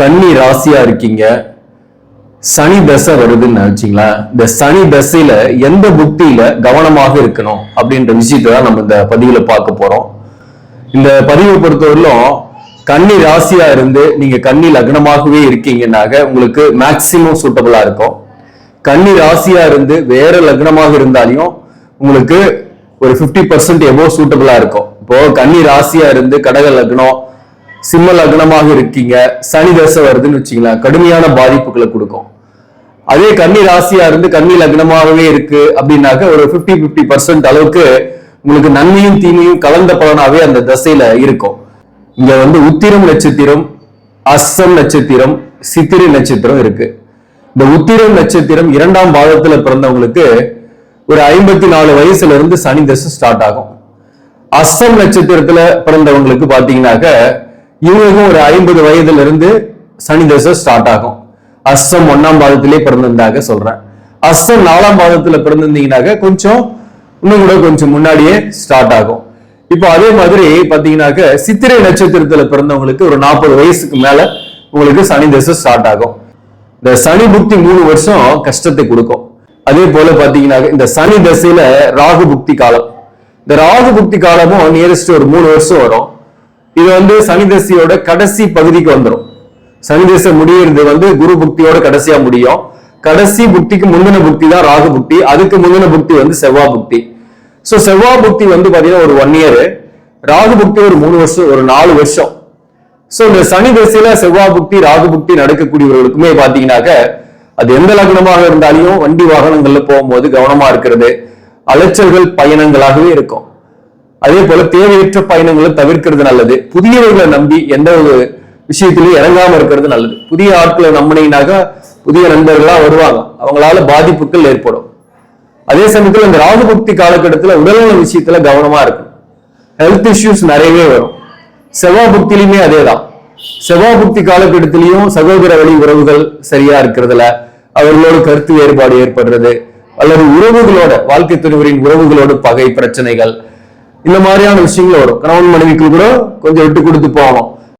கன்னி ராசியா இருக்கீங்க. சனி தசை வருதுன்னு நினைச்சீங்களா? இந்த சனி தசையில எந்த புக்தியில கவனமாக இருக்கணும் அப்படின்ற விஷயத்தை தான் நம்ம இந்த பதிவுல பார்க்க போறோம். இந்த பதிவை பொறுத்தவரையிலும் கன்னி ராசியா இருந்து நீங்க கன்னி லக்னமாகவே இருக்கீங்கன்னாக உங்களுக்கு மேக்சிமம் சூட்டபிளா இருக்கும். கன்னி ராசியா இருந்து வேற லக்னமாக இருந்தாலையும் உங்களுக்கு ஒரு 50% பர்சன்ட் எபோ சூட்டபிளா இருக்கும். இப்போ கன்னி ராசியா இருந்து கடக லக்னம் சிம்ம லக்னமாக இருக்கீங்க சனி தசை வருதுன்னு வச்சுக்கலாம் கடுமையான பாதிப்புகளை கொடுக்கும். அதே கன்னி ராசியா இருந்து கன்னி லக்னமாகவே இருக்கு அப்படின்னாக்க ஒரு 50 50% பர்சன்ட் அளவுக்கு உங்களுக்கு நன்மையும் தீமையும் கலந்த பலனாவே அந்த தசையில இருக்கும். இங்க வந்து உத்திரம் நட்சத்திரம் அஸ்ஸம் நட்சத்திரம் சித்திரை நட்சத்திரம் இருக்கு. இந்த உத்திரம் நட்சத்திரம் இரண்டாம் பாதத்துல பிறந்தவங்களுக்கு ஒரு ஐம்பத்தி நாலு வயசுல இருந்து சனி தசை ஸ்டார்ட் ஆகும். அஸ்ஸம் நட்சத்திரத்துல பிறந்தவங்களுக்கு பாத்தீங்கன்னாக்க இவங்களுக்கும் ஒரு ஐம்பது வயதுல இருந்து சனி தசை ஸ்டார்ட் ஆகும். அஸ்தம் ஒன்னாம் பாதத்திலே பிறந்திருந்தாங்க சொல்றேன். அஸ்தம் நாலாம் பாதத்துல பிறந்திருந்தீங்கன்னாக்க கொஞ்சம் இன்னும் கூட கொஞ்சம் முன்னாடியே ஸ்டார்ட் ஆகும். இப்போ அதே மாதிரி பாத்தீங்கன்னாக்க சித்திரை நட்சத்திரத்துல பிறந்தவங்களுக்கு ஒரு நாற்பது வயசுக்கு மேல உங்களுக்கு சனி தசை ஸ்டார்ட் ஆகும். இந்த சனி புக்தி மூணு வருஷம் கஷ்டத்தை கொடுக்கும். அதே போல பாத்தீங்கன்னாக்க இந்த சனி தசையில ராகு புக்தி காலம். இந்த ராகு புக்தி காலமும் நியரஸ்ட் ஒரு மூணு வருஷம் வரும். இது வந்து சனிதசையோட கடைசி பகுதிக்கு வந்துடும் சனிதசை முடியறது வந்து குரு புக்தியோட கடைசியா முடியும். கடைசி புக்திக்கு முந்தின புக்தி தான் ராகு புக்தி. அதுக்கு முந்தின புக்தி வந்து செவ்வாய் புக்தி. ஸோ செவ்வாய் புக்தி வந்து பாத்தீங்கன்னா ஒரு ஒன் இயர் ராகு புக்தி ஒரு மூணு வருஷம் ஒரு நாலு வருஷம். ஸோ இந்த சனி தசையில செவ்வாய் புக்தி ராகு புக்தி நடக்கக்கூடியவர்களுக்குமே பாத்தீங்கன்னாக்க அது எந்த லக்னமாக இருந்தாலும் வண்டி வாகனங்கள்ல போகும்போது கவனமா இருக்கிறது. அலைச்சல்கள் பயணங்களாகவே இருக்கும். அதே போல தேவையற்ற பயணங்களை தவிர்க்கிறது நல்லது. புதியவர்களை நம்பி எந்த ஒரு விஷயத்திலையும் இறங்காம இருக்கிறது நல்லது. புதிய ஆட்களை நம்பினீங்கனாக்கா புதிய நண்பர்களா வருவாங்க. அவங்களால பாதிப்புகள் ஏற்படும். அதே சமயத்தில் இந்த ராகுபக்தி காலகட்டத்துல உடல்நல விஷயத்துல கவனமா இருக்கும் ஹெல்த் இஷ்யூஸ் நிறையவே வரும். செவ்வாய் புக்திலையுமே அதேதான். செவ்வாய் புக்தி காலகட்டத்திலையும் சகோதர வழி உறவுகள் சரியா இருக்கிறதுல அவர்களோட கருத்து வேறுபாடு ஏற்படுறது அல்லது உறவுகளோட வாழ்க்கை துணிவரின் உறவுகளோட பகை பிரச்சனைகள் இந்த மாதிரியான விஷயங்கள் வரும். கணவன் மனைவிக்கு கூட கொஞ்சம் விட்டு கொடுத்து போவோம்